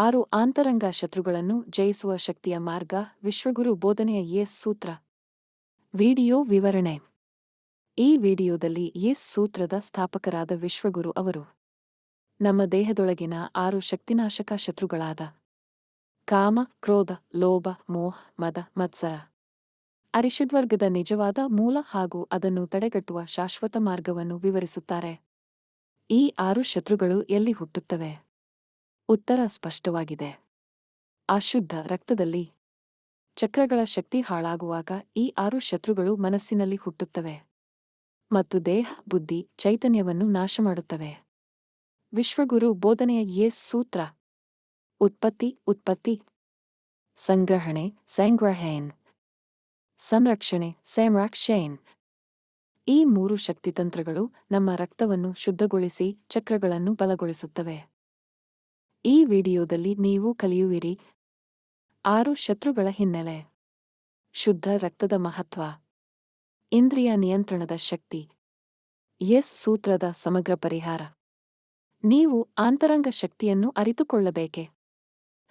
ಆರು ಆಂತರಂಗ ಶತ್ರುಗಳನ್ನು ಜಯಿಸುವ ಶಕ್ತಿಯ ಮಾರ್ಗ ವಿಶ್ವಗುರು ಬೋಧನೆಯ ಯೇಸ್ ಸೂತ್ರ. ವಿಡಿಯೋ ವಿವರಣೆ. ಈ ವಿಡಿಯೋದಲ್ಲಿ ಯೇಸ್ ಸೂತ್ರದ ಸ್ಥಾಪಕರಾದ ವಿಶ್ವಗುರು ಅವರು. ನಮ್ಮ ದೇಹದೊಳಗಿನ ಆರು ಶಕ್ತಿನಾಶಕ ಶತ್ರುಗಳಾದ. ಕಾಮ, ಕ್ರೋಧ, ಲೋಭ, ಮೋಹ, ಮದ, ಮತ್ಸರ. ಅರಿಷಡ್ವರ್ಗದ ನಿಜವಾದ ಮೂಲ ಹಾಗೂ ಅದನ್ನು ತಡೆಗಟ್ಟುವ ಶಾಶ್ವತ ಮಾರ್ಗವನ್ನು ವಿವರಿಸುತ್ತಾರೆ. ಈ ಆರು ಶತ್ರುಗಳು ಎಲ್ಲಿ ಹುಟ್ಟುತ್ತವೆ? ಉತ್ತರ ಸ್ಪಷ್ಟವಾಗಿದೆ. ಅಶುದ್ಧ ರಕ್ತದಲ್ಲಿ ಚಕ್ರಗಳ ಶಕ್ತಿ ಹಾಳಾಗುವಾಗ ಈ ಆರು ಶತ್ರುಗಳು ಮನಸ್ಸಿನಲ್ಲಿ ಹುಟ್ಟುತ್ತವೆ. ಮತ್ತು ದೇಹ, ಬುದ್ಧಿ, ಚೈತನ್ಯವನ್ನು ನಾಶ ಮಾಡುತ್ತವೆ ವಿಶ್ವಗುರು ಬೋಧನೆಯ ಯೇಸ್ ಸೂತ್ರ. ಉತ್ಪತ್ತಿ ಉತ್ಪತ್ತಿ. ಸಂಗ್ರಹಣೆ ಸ್ಯಾಂಗ್ರಹೇನ್ ಸಂರಕ್ಷಣೆ ಸ್ಯಾಮ್ರಾಕ್ಷೇನ್ ಈ ಮೂರು ಶಕ್ತಿತಂತ್ರಗಳು ನಮ್ಮ ರಕ್ತವನ್ನು ಶುದ್ಧಗೊಳಿಸಿ ಚಕ್ರಗಳನ್ನು ಬಲಗೊಳಿಸುತ್ತವೆ. ಈ ವಿಡಿಯೋದಲ್ಲಿ ನೀವು ಕಲಿಯುವಿರಿ. ಆರು ಶತ್ರುಗಳ ಹಿನ್ನೆಲೆ. ಶುದ್ಧ ರಕ್ತದ ಮಹತ್ವ. ಇಂದ್ರಿಯ ನಿಯಂತ್ರಣದ ಶಕ್ತಿ. ಎಸ್ ಸೂತ್ರದ ಸಮಗ್ರ ಪರಿಹಾರ. ನೀವು ಆಂತರಂಗ ಶಕ್ತಿಯನ್ನು ಅರಿತುಕೊಳ್ಳಬೇಕೆ.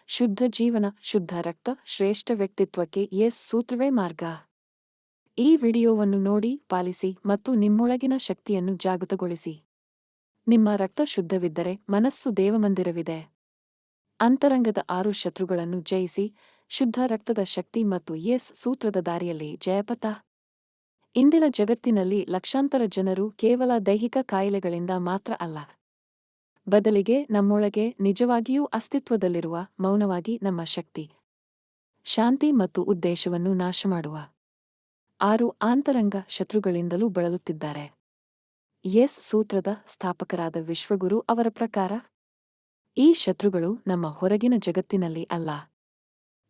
ಶುದ್ಧ ಜೀವನ, ಶುದ್ಧ ರಕ್ತ, ಶ್ರೇಷ್ಠ ವ್ಯಕ್ತಿತ್ವಕ್ಕೆ ಎಸ್ ಸೂತ್ರವೇ ಮಾರ್ಗ. ಈ ವಿಡಿಯೋವನ್ನು ನೋಡಿ, ಪಾಲಿಸಿ ಮತ್ತು ನಿಮ್ಮೊಳಗಿನ ಶಕ್ತಿಯನ್ನು ಜಾಗೃತಗೊಳಿಸಿ. ನಿಮ್ಮ ರಕ್ತ ಶುದ್ಧವಿದ್ದರೆ ಮನಸ್ಸು ದೇವಮಂದಿರವಿದೆ. ಅಂತರಂಗದ ಆರು ಶತ್ರುಗಳನ್ನು ಜಯಿಸಿ ಶುದ್ಧ ರಕ್ತದ ಶಕ್ತಿ ಮತ್ತು ಯೇಸ್ ಸೂತ್ರದ ದಾರಿಯಲ್ಲಿ ಜಯಪಥ. ಇಂದಿನ ಜಗತ್ತಿನಲ್ಲಿ ಲಕ್ಷಾಂತರ ಜನರು ಕೇವಲ ದೈಹಿಕ ಕಾಯಿಲೆಗಳಿಂದ ಮಾತ್ರ ಅಲ್ಲ. ಬದಲಿಗೆ ನಮ್ಮೊಳಗೆ ನಿಜವಾಗಿಯೂ ಅಸ್ತಿತ್ವದಲ್ಲಿರುವ ಮೌನವಾಗಿ ನಮ್ಮ ಶಕ್ತಿ, ಶಾಂತಿ ಮತ್ತು ಉದ್ದೇಶವನ್ನು ನಾಶಮಾಡುವ ಆರು ಆಂತರಂಗ ಶತ್ರುಗಳಿಂದಲೂ ಬಳಲುತ್ತಿದ್ದಾರೆ. ಎಸ್ ಸೂತ್ರದ ಸ್ಥಾಪಕರಾದ ವಿಶ್ವಗುರು ಅವರ ಪ್ರಕಾರ ಈ ಶತ್ರುಗಳು ನಮ್ಮ ಹೊರಗಿನ ಜಗತ್ತಿನಲ್ಲಿ ಅಲ್ಲ.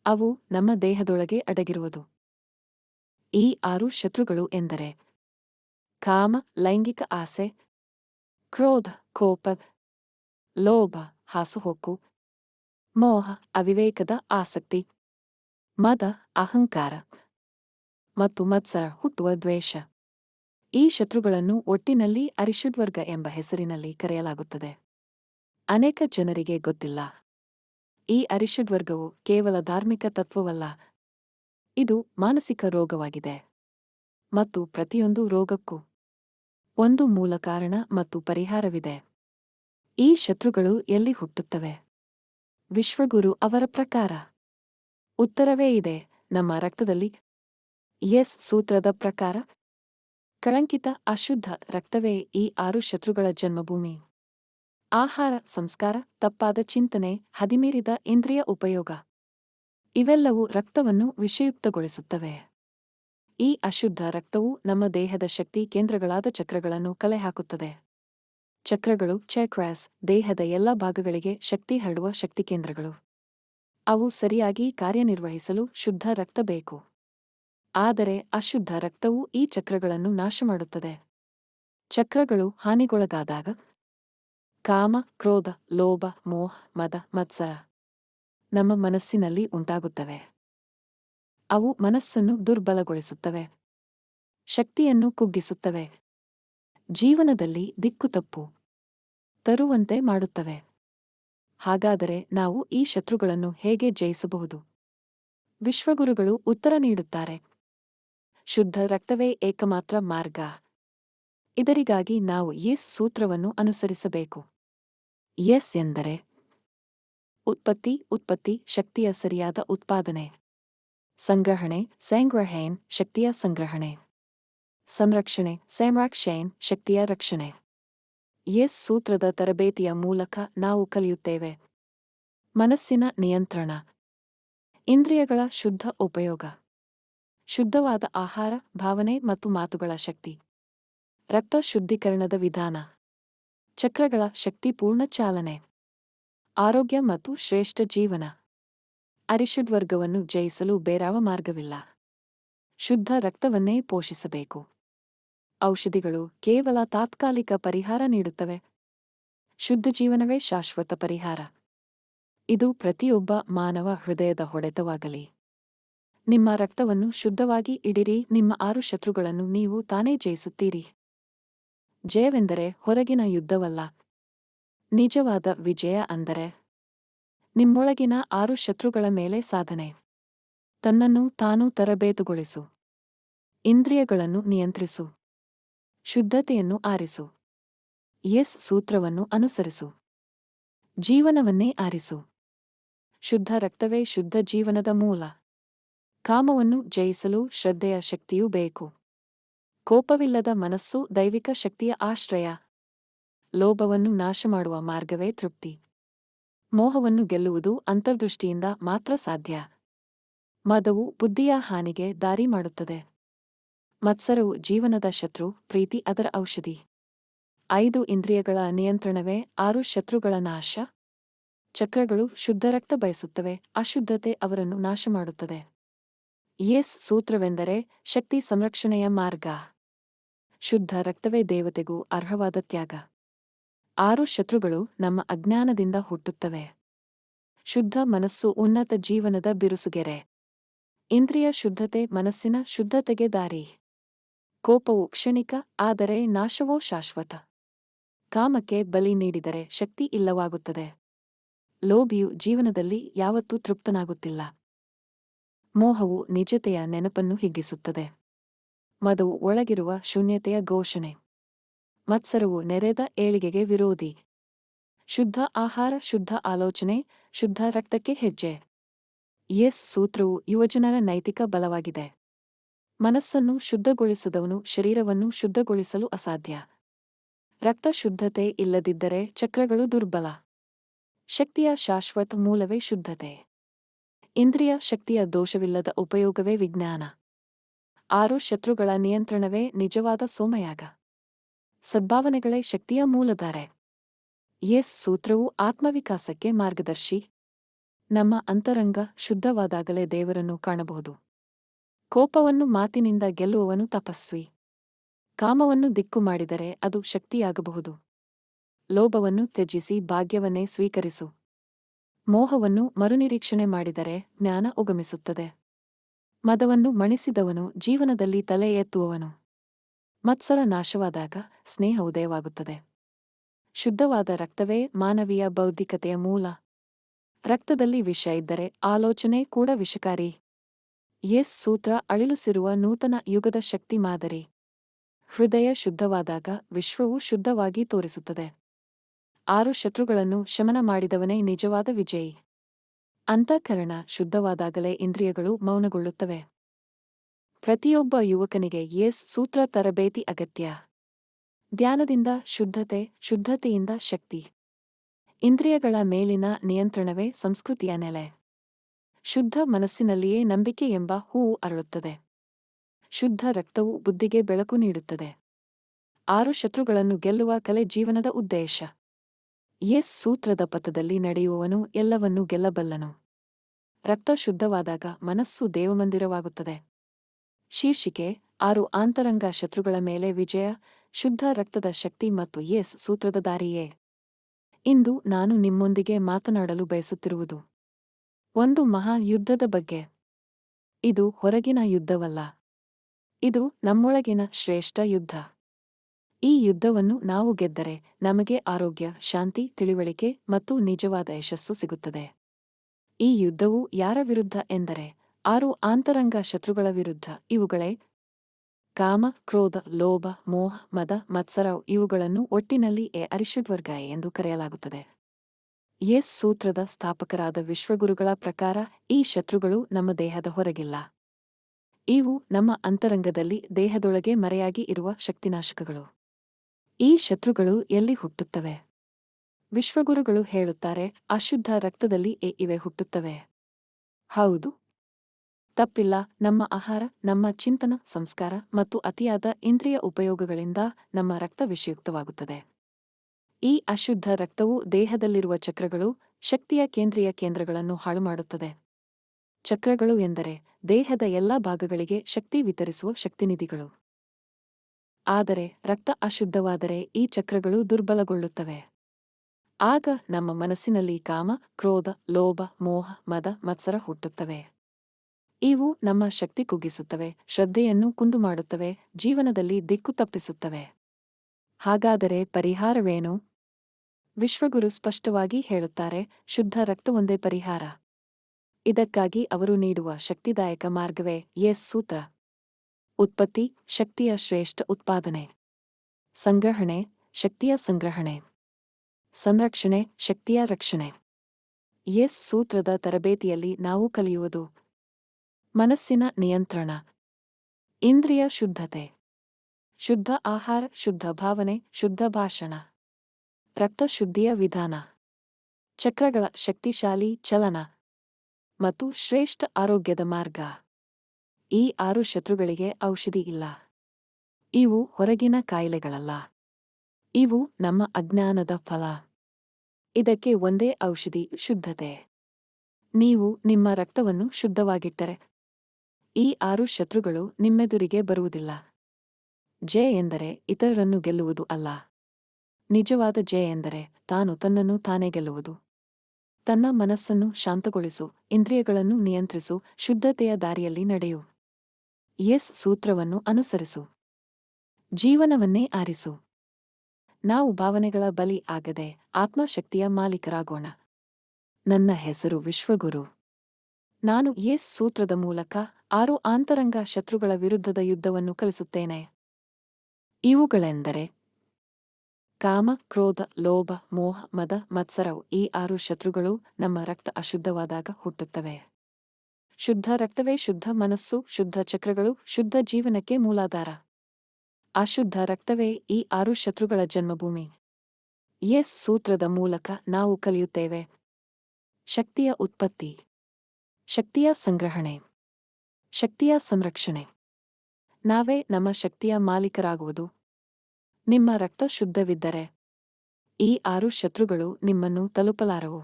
ಅವು ನಮ್ಮ ದೇಹದೊಳಗೆ ಅಡಗಿರುವುದು. ಈ ಆರು ಶತ್ರುಗಳು ಎಂದರೆ ಕಾಮ, ಲೈಂಗಿಕ ಆಸೆ, ಕ್ರೋಧ, ಕೋಪ, ಲೋಭ, ಹಾಸುಹೊಕ್ಕು, ಮೋಹ, ಅವಿವೇಕದ ಆಸಕ್ತಿ, ಮದ, ಅಹಂಕಾರ ಮತ್ತು ಮತ್ಸರ ಹುಟ್ಟುವ ದ್ವೇಷ. ಈ ಶತ್ರುಗಳನ್ನು ಒಟ್ಟಿನಲ್ಲಿ ಅರಿಷಡ್ವರ್ಗ ಎಂಬ ಹೆಸರಿನಲ್ಲಿ ಕರೆಯಲಾಗುತ್ತದೆ. ಅನೇಕ ಜನರಿಗೆ ಗೊತ್ತಿಲ್ಲ. ಈ ಅರಿಷಡ್ವರ್ಗವು ಕೇವಲ ಧಾರ್ಮಿಕ ತತ್ವವಲ್ಲ. ಇದು ಮಾನಸಿಕ ರೋಗವಾಗಿದೆ. ಮತ್ತು ಪ್ರತಿಯೊಂದು ರೋಗಕ್ಕೂ ಒಂದು ಮೂಲ ಕಾರಣ ಮತ್ತು ಪರಿಹಾರವಿದೆ. ಈ ಶತ್ರುಗಳು ಎಲ್ಲಿ ಹುಟ್ಟುತ್ತವೆ? ವಿಶ್ವಗುರು ಅವರ ಪ್ರಕಾರ. ಉತ್ತರವೇ ಇದೆ. ನಮ್ಮ ರಕ್ತದಲ್ಲಿ ಎಸ್ ಸೂತ್ರದ ಪ್ರಕಾರ. ಕಳಂಕಿತ ಅಶುದ್ಧ ರಕ್ತವೇ ಈ ಆರು ಶತ್ರುಗಳ ಜನ್ಮಭೂಮಿ. ಆಹಾರ, ಸಂಸ್ಕಾರ, ತಪ್ಪಾದ ಚಿಂತನೆ, ಹದಿಮೀರಿದ ಇಂದ್ರಿಯ ಉಪಯೋಗ. ಇವೆಲ್ಲವೂ ರಕ್ತವನ್ನು ವಿಷಯುಕ್ತಗೊಳಿಸುತ್ತವೆ. ಈ ಅಶುದ್ಧ ರಕ್ತವು ನಮ್ಮ ದೇಹದ ಶಕ್ತಿ ಕೇಂದ್ರಗಳಾದ ಚಕ್ರಗಳನ್ನು ಕಲೆಹಾಕುತ್ತದೆ. ಚಕ್ರಗಳು, ಚಕ್ರಾಸ್, ದೇಹದ ಎಲ್ಲ ಭಾಗಗಳಿಗೆ ಶಕ್ತಿ ಹರಡುವ ಶಕ್ತಿ ಕೇಂದ್ರಗಳು. ಅವು ಸರಿಯಾಗಿ ಕಾರ್ಯನಿರ್ವಹಿಸಲು ಶುದ್ಧ ರಕ್ತ ಬೇಕು. ಆದರೆ ಅಶುದ್ಧ ರಕ್ತವು ಈ ಚಕ್ರಗಳನ್ನು ನಾಶ ಮಾಡುತ್ತದೆ ಚಕ್ರಗಳು ಹಾನಿಗೊಳಗಾದಾಗ ಕಾಮ, ಕ್ರೋಧ, ಲೋಭ, ಮೋಹ, ಮದ, ಮತ್ಸರ ನಮ್ಮ ಮನಸ್ಸಿನಲ್ಲಿ ಉಂಟಾಗುತ್ತವೆ. ಅವು ಮನಸ್ಸನ್ನು ದುರ್ಬಲಗೊಳಿಸುತ್ತವೆ. ಶಕ್ತಿಯನ್ನು ಕುಗ್ಗಿಸುತ್ತವೆ. ಜೀವನದಲ್ಲಿ ದಿಕ್ಕು ತಪ್ಪು ತರುವಂತೆ ಮಾಡುತ್ತವೆ. ಹಾಗಾದರೆ ನಾವು ಈ ಶತ್ರುಗಳನ್ನು ಹೇಗೆ ಜಯಿಸಬಹುದು? ವಿಶ್ವಗುರುಗಳು ಉತ್ತರ ನೀಡುತ್ತಾರೆ. ಶುದ್ಧ ರಕ್ತವೇ ಏಕಮಾತ್ರ ಮಾರ್ಗ. ಇದರಿಗಾಗಿ ನಾವು ಯೆಸ್ ಸೂತ್ರವನ್ನು ಅನುಸರಿಸಬೇಕು. ಎಸ್ ಎಂದರೆ ಉತ್ಪತ್ತಿ ಉತ್ಪತ್ತಿ, ಶಕ್ತಿಯ ಸರಿಯಾದ ಉತ್ಪಾದನೆ. ಸಂಗ್ರಹಣೆ ಸ್ಯಾಂಗ್ರಹೇನ್ ಶಕ್ತಿಯ ಸಂಗ್ರಹಣೆ. ಸಂರಕ್ಷಣೆ ಸ್ಯಾಮ್ರಾಕ್ಷೇನ್ ಶಕ್ತಿಯ ರಕ್ಷಣೆ. ಎಸ್ ಸೂತ್ರದ ತರಬೇತಿಯ ಮೂಲಕ ನಾವು ಕಲಿಯುತ್ತೇವೆ. ಮನಸ್ಸಿನ ನಿಯಂತ್ರಣ. ಇಂದ್ರಿಯಗಳ ಶುದ್ಧ ಉಪಯೋಗ. ಶುದ್ಧವಾದ ಆಹಾರ, ಭಾವನೆ ಮತ್ತು ಮಾತುಗಳ ಶಕ್ತಿ. ರಕ್ತ ಶುದ್ಧೀಕರಣದ ವಿಧಾನ. ಚಕ್ರಗಳ ಶಕ್ತಿಪೂರ್ಣ ಚಾಲನೆ. ಆರೋಗ್ಯ ಮತ್ತು ಶ್ರೇಷ್ಠ ಜೀವನ. ಅರಿಷಡ್ವರ್ಗವನ್ನು ಜಯಿಸಲು ಬೇರಾವ ಮಾರ್ಗವಿಲ್ಲ. ಶುದ್ಧ ರಕ್ತವನ್ನೇ ಪೋಷಿಸಬೇಕು. ಔಷಧಿಗಳು ಕೇವಲ ತಾತ್ಕಾಲಿಕ ಪರಿಹಾರ ನೀಡುತ್ತವೆ. ಶುದ್ಧ ಜೀವನವೇ ಶಾಶ್ವತ ಪರಿಹಾರ. ಇದು ಪ್ರತಿಯೊಬ್ಬ ಮಾನವ ಹೃದಯದ ಹೊಡೆತವಾಗಲಿ. ನಿಮ್ಮ ರಕ್ತವನ್ನು ಶುದ್ಧವಾಗಿ ಇಡಿರಿ, ನಿಮ್ಮ ಆರು ಶತ್ರುಗಳನ್ನು ನೀವು ತಾನೇ ಜಯಿಸುತ್ತೀರಿ. ಜಯವೆಂದರೆ ಹೊರಗಿನ ಯುದ್ಧವಲ್ಲ. ನಿಜವಾದ ವಿಜಯ ಅಂದರೆ ನಿಮ್ಮೊಳಗಿನ ಆರು ಶತ್ರುಗಳ ಮೇಲೆ ಸಾಧನೆ. ತನ್ನನ್ನು ತಾನು ತರಬೇತುಗೊಳಿಸು. ಇಂದ್ರಿಯಗಳನ್ನು ನಿಯಂತ್ರಿಸು. ಶುದ್ಧತೆಯನ್ನು ಆರಿಸು. ಎಸ್ ಸೂತ್ರವನ್ನು ಅನುಸರಿಸು. ಜೀವನವನ್ನೇ ಆರಿಸು. ಶುದ್ಧ ರಕ್ತವೇ ಶುದ್ಧ ಜೀವನದ ಮೂಲ. ಕಾಮವನ್ನು ಜಯಿಸಲು ಶ್ರದ್ಧೆಯ ಶಕ್ತಿಯೂ ಬೇಕು. ಕೋಪವಿಲ್ಲದ ಮನಸ್ಸು ದೈವಿಕ ಶಕ್ತಿಯ ಆಶ್ರಯ. ಲೋಭವನ್ನು ನಾಶಮಾಡುವ ಮಾರ್ಗವೇ ತೃಪ್ತಿ. ಮೋಹವನ್ನು ಗೆಲ್ಲುವುದು ಅಂತರ್ದೃಷ್ಟಿಯಿಂದ ಮಾತ್ರ ಸಾಧ್ಯ. ಮದವು ಬುದ್ಧಿಯ ಹಾನಿಗೆ ದಾರಿ ಮಾಡುತ್ತದೆ. ಮತ್ಸರವು ಜೀವನದ ಶತ್ರು, ಪ್ರೀತಿ ಅದರ ಔಷಧಿ. ಐದು ಇಂದ್ರಿಯಗಳ ನಿಯಂತ್ರಣವೇ ಆರು ಶತ್ರುಗಳ ನಾಶ. ಚಕ್ರಗಳು ಶುದ್ಧ ರಕ್ತ ಬಯಸುತ್ತವೆ, ಅಶುದ್ಧತೆ ಅವರನ್ನು ನಾಶ ಮಾಡುತ್ತದೆ ಎಸ್ ಸೂತ್ರವೆಂದರೆ ಶಕ್ತಿ ಸಂರಕ್ಷಣೆಯ ಮಾರ್ಗ. ಶುದ್ಧ ರಕ್ತವೇ ದೇವತೆಗೂ ಅರ್ಹವಾದ ತ್ಯಾಗ. ಆರು ಶತ್ರುಗಳು ನಮ್ಮ ಅಜ್ಞಾನದಿಂದ ಹುಟ್ಟುತ್ತವೆ. ಶುದ್ಧ ಮನಸ್ಸು ಉನ್ನತ ಜೀವನದ ಬಿರುಸುಗೆರೆ. ಇಂದ್ರಿಯ ಶುದ್ಧತೆ ಮನಸ್ಸಿನ ಶುದ್ಧತೆಗೆ ದಾರಿ. ಕೋಪವು ಕ್ಷಣಿಕ, ಆದರೆ ನಾಶವೋ ಶಾಶ್ವತ. ಕಾಮಕ್ಕೆ ಬಲಿ ನೀಡಿದರೆ ಶಕ್ತಿ ಇಲ್ಲವಾಗುತ್ತದೆ. ಲೋಭಿಯು ಜೀವನದಲ್ಲಿ ಯಾವತ್ತೂ ತೃಪ್ತನಾಗುತ್ತಿಲ್ಲ. ಮೋಹವು ನಿಜತೆಯ ನೆನಪನ್ನು ಹಿಗ್ಗಿಸುತ್ತದೆ. ಮದವು ಒಳಗಿರುವ ಶೂನ್ಯತೆಯ ಘೋಷಣೆ. ಮತ್ಸರವು ನೆರೆದ ಏಳಿಗೆಗೆ ವಿರೋಧಿ. ಶುದ್ಧ ಆಹಾರ, ಶುದ್ಧ ಆಲೋಚನೆ, ಶುದ್ಧ ರಕ್ತಕ್ಕೆ ಹೆಜ್ಜೆ. ಎಸ್ ಸೂತ್ರವು ಯುವಜನರ ನೈತಿಕ ಬಲವಾಗಿದೆ. ಮನಸ್ಸನ್ನು ಶುದ್ಧಗೊಳಿಸದವನು ಶರೀರವನ್ನು ಶುದ್ಧಗೊಳಿಸಲು ಅಸಾಧ್ಯ. ರಕ್ತ ಶುದ್ಧತೆ ಇಲ್ಲದಿದ್ದರೆ ಚಕ್ರಗಳು ದುರ್ಬಲ. ಶಕ್ತಿಯ ಶಾಶ್ವತ ಮೂಲವೇ ಶುದ್ಧತೆ. ಇಂದ್ರಿಯ ಶಕ್ತಿಯ ದೋಷವಿಲ್ಲದ ಉಪಯೋಗವೇ ವಿಜ್ಞಾನ. ಆರು ಶತ್ರುಗಳ ನಿಯಂತ್ರಣವೇ ನಿಜವಾದ ಸೋಮಯಾಗ. ಸದ್ಭಾವನೆಗಳೇ ಶಕ್ತಿಯ ಮೂಲಧಾರೆ. ಎಸ್ ಸೂತ್ರವು ಆತ್ಮವಿಕಾಸಕ್ಕೆ ಮಾರ್ಗದರ್ಶಿ. ನಮ್ಮ ಅಂತರಂಗ ಶುದ್ಧವಾದಾಗಲೇ ದೇವರನ್ನು ಕಾಣಬಹುದು. ಕೋಪವನ್ನು ಮಾತಿನಿಂದ ಗೆಲ್ಲುವವನು ತಪಸ್ವಿ. ಕಾಮವನ್ನು ದಿಕ್ಕು ಮಾಡಿದರೆ ಅದು ಶಕ್ತಿಯಾಗಬಹುದು. ಲೋಭವನ್ನು ತ್ಯಜಿಸಿ ಭಾಗ್ಯವನ್ನೇ ಸ್ವೀಕರಿಸು. ಮೋಹವನ್ನು ಮರುನಿರೀಕ್ಷಣೆ ಮಾಡಿದರೆ ಜ್ಞಾನ ಉಗಮಿಸುತ್ತದೆ. ಮದವನ್ನು ಮಣಿಸಿದವನು ಜೀವನದಲ್ಲಿ ತಲೆ ಎತ್ತುವವನು. ಮತ್ಸರ ನಾಶವಾದಾಗ ಸ್ನೇಹ ಉದಯವಾಗುತ್ತದೆ. ಶುದ್ಧವಾದ ರಕ್ತವೇ ಮಾನವೀಯ ಬೌದ್ಧಿಕತೆಯ ಮೂಲ. ರಕ್ತದಲ್ಲಿ ವಿಷ ಇದ್ದರೆ ಆಲೋಚನೆ ಕೂಡ ವಿಷಕಾರಿ. ಎಸ್ ಸೂತ್ರ ಅಳಿಲುಸಿರುವ ನೂತನ ಯುಗದ ಶಕ್ತಿ ಮಾದರಿ. ಹೃದಯ ಶುದ್ಧವಾದಾಗ ವಿಶ್ವವು ಶುದ್ಧವಾಗಿ ತೋರಿಸುತ್ತದೆ. ಆರು ಶತ್ರುಗಳನ್ನು ಶಮನ ಮಾಡಿದವನೇ ನಿಜವಾದ ವಿಜಯಿ. ಅಂತಃಕರಣ ಶುದ್ಧವಾದಾಗಲೇ ಇಂದ್ರಿಯಗಳು ಮೌನಗೊಳ್ಳುತ್ತವೆ. ಪ್ರತಿಯೊಬ್ಬ ಯುವಕನಿಗೆ ಎಸ್ ಸೂತ್ರ ತರಬೇತಿ ಅಗತ್ಯ. ಧ್ಯಾನದಿಂದ ಶುದ್ಧತೆ, ಶುದ್ಧತೆಯಿಂದ ಶಕ್ತಿ. ಇಂದ್ರಿಯಗಳ ಮೇಲಿನ ನಿಯಂತ್ರಣವೇ ಸಂಸ್ಕೃತಿಯ ನೆಲೆ. ಶುದ್ಧ ಮನಸ್ಸಿನಲ್ಲಿಯೇ ನಂಬಿಕೆ ಎಂಬ ಹೂವು ಅರಳುತ್ತದೆ. ಶುದ್ಧ ರಕ್ತವು ಬುದ್ಧಿಗೆ ಬೆಳಕು ನೀಡುತ್ತದೆ. ಆರು ಶತ್ರುಗಳನ್ನು ಗೆಲ್ಲುವ ಕಲೆ ಜೀವನದ ಉದ್ದೇಶ. ಎಸ್ ಸೂತ್ರದ ಪಥದಲ್ಲಿ ನಡೆಯುವವನು ಎಲ್ಲವನ್ನೂ ಗೆಲ್ಲಬಲ್ಲನು. ರಕ್ತ ಶುದ್ಧವಾದಾಗ ಮನಸ್ಸು ದೇವಮಂದಿರವಾಗುತ್ತದೆ. ಶೀರ್ಷಿಕೆ, ಆರು ಆಂತರಂಗ ಶತ್ರುಗಳ ಮೇಲೆ ವಿಜಯ, ಶುದ್ಧ ರಕ್ತದ ಶಕ್ತಿ ಮತ್ತು ಎಸ್ ಸೂತ್ರದ ದಾರಿಯೇ. ಇಂದು ನಾನು ನಿಮ್ಮೊಂದಿಗೆ ಮಾತನಾಡಲು ಬಯಸುತ್ತಿರುವುದು. ಒಂದು ಮಹಾ ಯುದ್ಧದ ಬಗ್ಗೆ. ಇದು ಹೊರಗಿನ ಯುದ್ಧವಲ್ಲ. ಇದು ನಮ್ಮೊಳಗಿನ ಶ್ರೇಷ್ಠ ಯುದ್ಧ. ಈ ಯುದ್ಧವನ್ನು ನಾವು ಗೆದ್ದರೆ ನಮಗೆ ಆರೋಗ್ಯ, ಶಾಂತಿ, ತಿಳಿವಳಿಕೆ ಮತ್ತು ನಿಜವಾದ ಯಶಸ್ಸು ಸಿಗುತ್ತದೆ. ಈ ಯುದ್ಧವು ಯಾರ ವಿರುದ್ಧ ಎಂದರೆ ಆರು ಆಂತರಂಗ ಶತ್ರುಗಳ ವಿರುದ್ಧ. ಇವುಗಳೇ ಕಾಮ, ಕ್ರೋಧ, ಲೋಭ, ಮೋಹ, ಮದ ಮತ್ಸರ ಇವುಗಳನ್ನು ಒಟ್ಟಿನಲ್ಲಿ ಎ ಅರಿಷಡ್ವರ್ಗ ಎಂದು ಕರೆಯಲಾಗುತ್ತದೆ. ಎಸ್ ಸೂತ್ರದ ಸ್ಥಾಪಕರಾದ ವಿಶ್ವಗುರುಗಳ ಪ್ರಕಾರ ಈ ಶತ್ರುಗಳು ನಮ್ಮ ದೇಹದ ಹೊರಗಿಲ್ಲ. ಇವು ನಮ್ಮ ಅಂತರಂಗದಲ್ಲಿ ದೇಹದೊಳಗೆ ಮರೆಯಾಗಿ ಇರುವ ಶಕ್ತಿನಾಶಕಗಳು. ಈ ಶತ್ರುಗಳು ಎಲ್ಲಿ ಹುಟ್ಟುತ್ತವೆ? ವಿಶ್ವಗುರುಗಳು ಹೇಳುತ್ತಾರೆ, ಅಶುದ್ಧ ರಕ್ತದಲ್ಲಿ ಎ ಇವೆ ಹುಟ್ಟುತ್ತವೆ. ಹೌದು. ತಪ್ಪಿಲ್ಲ. ನಮ್ಮ ಆಹಾರ, ನಮ್ಮ ಚಿಂತನ, ಸಂಸ್ಕಾರ ಮತ್ತು ಅತಿಯಾದ ಇಂದ್ರಿಯ ಉಪಯೋಗಗಳಿಂದ ನಮ್ಮ ರಕ್ತ ವಿಷಯುಕ್ತವಾಗುತ್ತದೆ. ಈ ಅಶುದ್ಧ ರಕ್ತವು ದೇಹದಲ್ಲಿರುವ ಚಕ್ರಗಳು ಶಕ್ತಿಯ ಕೇಂದ್ರೀಯ ಕೇಂದ್ರಗಳನ್ನು ಹಾಳುಮಾಡುತ್ತದೆ. ಚಕ್ರಗಳು ಎಂದರೆ ದೇಹದ ಎಲ್ಲಾ ಭಾಗಗಳಿಗೆ ಶಕ್ತಿ ವಿತರಿಸುವ ಶಕ್ತಿನಿಧಿಗಳು. ಆದರೆ ರಕ್ತ ಅಶುದ್ಧವಾದರೆ ಈ ಚಕ್ರಗಳು ದುರ್ಬಲಗೊಳ್ಳುತ್ತವೆ. ಆಗ ನಮ್ಮ ಮನಸ್ಸಿನಲ್ಲಿ ಕಾಮ, ಕ್ರೋಧ, ಲೋಭ, ಮೋಹ, ಮದ, ಮತ್ಸರ ಹುಟ್ಟುತ್ತವೆ. ಇವು ನಮ್ಮ ಶಕ್ತಿ ಕುಗ್ಗಿಸುತ್ತವೆ, ಶ್ರದ್ಧೆಯನ್ನು ಕುಂದು ಮಾಡುತ್ತವೆ, ಜೀವನದಲ್ಲಿ ದಿಕ್ಕು ತಪ್ಪಿಸುತ್ತವೆ. ಹಾಗಾದರೆ ಪರಿಹಾರವೇನು? ವಿಶ್ವಗುರು ಸ್ಪಷ್ಟವಾಗಿ ಹೇಳುತ್ತಾರೆ, ಶುದ್ಧ ರಕ್ತವೊಂದೇ ಪರಿಹಾರ. ಇದಕ್ಕಾಗಿ ಅವರು ನೀಡುವ ಶಕ್ತಿದಾಯಕ ಮಾರ್ಗವೇ ಯೇಸ್ ಸೂತ್ರ. ಉತ್ಪತ್ತಿ, ಶಕ್ತಿಯ ಶ್ರೇಷ್ಠ ಉತ್ಪಾದನೆ. ಸಂಗ್ರಹಣೆ, ಶಕ್ತಿಯ ಸಂಗ್ರಹಣೆ. ಸಂರಕ್ಷಣೆ, ಶಕ್ತಿಯ ರಕ್ಷಣೆ. ಎಸ್ ಸೂತ್ರದ ತರಬೇತಿಯಲ್ಲಿ ನಾವು ಕಲಿಯುವುದು. ಮನಸ್ಸಿನ ನಿಯಂತ್ರಣ. ಇಂದ್ರಿಯ ಶುದ್ಧತೆ. ಶುದ್ಧ ಆಹಾರ, ಶುದ್ಧ ಭಾವನೆ, ಶುದ್ಧ ಭಾಷಣ. ರಕ್ತ ಶುದ್ಧಿಯ ವಿಧಾನ. ಚಕ್ರಗಳ ಶಕ್ತಿಶಾಲಿ ಚಲನ. ಮತ್ತು ಶ್ರೇಷ್ಠ ಆರೋಗ್ಯದ ಮಾರ್ಗ. ಈ ಆರು ಶತ್ರುಗಳಿಗೆ ಔಷಧಿ ಇಲ್ಲ. ಇವು ಹೊರಗಿನ ಕಾಯಿಲೆಗಳಲ್ಲ. ಇವು ನಮ್ಮ ಅಜ್ಞಾನದ ಫಲ. ಇದಕ್ಕೆ ಒಂದೇ ಔಷಧಿ ಶುದ್ಧತೆ. ನೀವು ನಿಮ್ಮ ರಕ್ತವನ್ನು ಶುದ್ಧವಾಗಿಟ್ಟರೆ ಈ ಆರು ಶತ್ರುಗಳು ನಿಮ್ಮೆದುರಿಗೆ ಬರುವುದಿಲ್ಲ. ಜೆ ಎಂದರೆ ಇತರರನ್ನು ಗೆಲ್ಲುವುದು ಅಲ್ಲ. ನಿಜವಾದ ಜೆ ಎಂದರೆ ತಾನು ತನ್ನನ್ನು ತಾನೇ ಗೆಲ್ಲುವುದು. ತನ್ನ ಮನಸ್ಸನ್ನು ಶಾಂತಗೊಳಿಸು, ಇಂದ್ರಿಯಗಳನ್ನು ನಿಯಂತ್ರಿಸು, ಶುದ್ಧತೆಯ ದಾರಿಯಲ್ಲಿ ನಡೆಯು. ಎಸ್ ಸೂತ್ರವನ್ನು ಅನುಸರಿಸು. ಜೀವನವನ್ನೇ ಆರಿಸು. ನಾವು ಭಾವನೆಗಳ ಬಲಿ ಆಗದೆ ಆತ್ಮಶಕ್ತಿಯ ಮಾಲೀಕರಾಗೋಣ. ನನ್ನ ಹೆಸರು ವಿಶ್ವಗುರು. ನಾನು ಯೇಸ್ ಸೂತ್ರದ ಮೂಲಕ ಆರು ಆಂತರಂಗ ಶತ್ರುಗಳ ವಿರುದ್ಧದ ಯುದ್ಧವನ್ನು ಕಲಿಸುತ್ತೇನೆ. ಇವುಗಳೆಂದರೆ ಕಾಮ, ಕ್ರೋಧ, ಲೋಭ, ಮೋಹ, ಮದ, ಮತ್ಸರವು ಈ ಆರು ಶತ್ರುಗಳು ನಮ್ಮ ರಕ್ತ ಅಶುದ್ಧವಾದಾಗ ಹುಟ್ಟುತ್ತವೆ. ಶುದ್ಧ ರಕ್ತವೇ ಶುದ್ಧ ಮನಸ್ಸು, ಶುದ್ಧ ಚಕ್ರಗಳು, ಶುದ್ಧ ಜೀವನಕ್ಕೆ ಮೂಲಾಧಾರ. ಅಶುದ್ಧ ರಕ್ತವೇ ಈ ಆರು ಶತ್ರುಗಳ ಜನ್ಮಭೂಮಿ. ಎಸ್ ಸೂತ್ರದ ಮೂಲಕ ನಾವು ಕಲಿಯುತ್ತೇವೆ. ಶಕ್ತಿಯ ಉತ್ಪತ್ತಿ. ಶಕ್ತಿಯ ಸಂಗ್ರಹಣೆ. ಶಕ್ತಿಯ ಸಂರಕ್ಷಣೆ. ನಾವೇ ನಮ್ಮ ಶಕ್ತಿಯ ಮಾಲೀಕರಾಗುವುದು. ನಿಮ್ಮ ರಕ್ತ ಶುದ್ಧವಿದ್ದರೆ ಈ ಆರು ಶತ್ರುಗಳು ನಿಮ್ಮನ್ನು ತಲುಪಲಾರವು.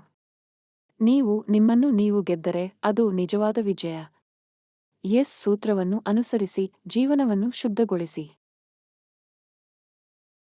ನೀವು ನಿಮ್ಮನ್ನು ನೀವು ಗೆದ್ದರೆ ಅದು ನಿಜವಾದ ವಿಜಯ. ಎಸ್ ಸೂತ್ರವನ್ನು ಅನುಸರಿಸಿ ಜೀವನವನ್ನು ಶುದ್ಧಗೊಳಿಸಿ.